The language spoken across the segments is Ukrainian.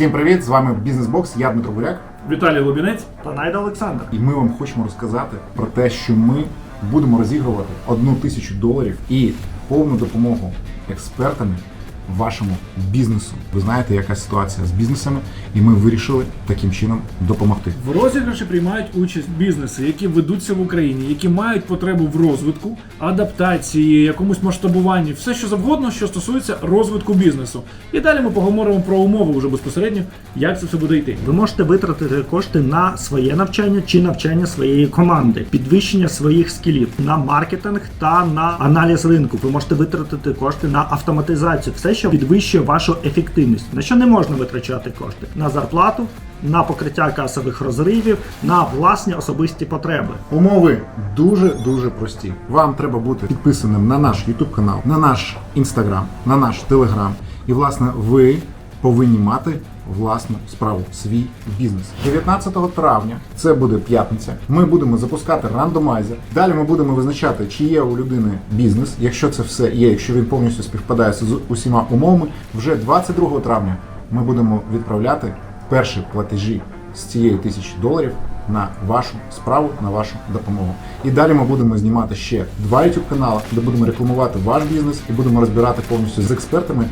Всім привіт! З вами Бізнесбокс, я Дмитро Буряк. Віталій Лубінець. та Найда Олександр. І ми вам хочемо розказати про те, що ми будемо розігрувати одну тисячу доларів і повну допомогу експертами вашому бізнесу. Ви знаєте, яка ситуація з бізнесами, і ми вирішили таким чином допомогти. В розіграші приймають участь бізнеси, які ведуться в Україні, які мають потребу в розвитку, адаптації, якомусь масштабуванні, все що завгодно, що стосується розвитку бізнесу. І далі ми поговоримо про умови вже безпосередньо, як це все буде йти. Ви можете витратити кошти на своє навчання чи навчання своєї команди, підвищення своїх скілів на маркетинг та на аналіз ринку. Ви можете витратити кошти на автоматизацію, все, що підвищує вашу ефективність. На що не можна витрачати кошти? На зарплату, на покриття касових розривів, на власні особисті потреби. Умови дуже дуже прості. Вам треба бути підписаним на наш YouTube канал, на наш Instagram, на наш Telegram. І власне ви повинні мати власну справу, свій бізнес. 19 травня, це буде п'ятниця. Ми будемо запускати рандомайзер. Далі ми будемо визначати, чи є у людини бізнес. Якщо це все є, якщо він повністю співпадає з усіма умовами, вже 22 травня ми будемо відправляти перші платежі з цієї тисячі доларів на вашу справу, на вашу допомогу. І далі ми будемо знімати ще два YouTube канали, де будемо рекламувати ваш бізнес і будемо розбирати повністю з експертами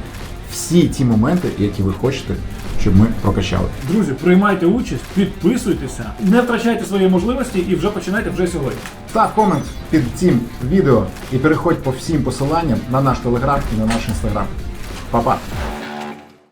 всі ті моменти, які ви хочете, щоб ми прокачали. Друзі, приймайте участь, підписуйтеся, не втрачайте свої можливості і вже починайте вже сьогодні. Став комент під цим відео і переходь по всім посиланням на наш телеграм і на наш інстаграм. Па-па!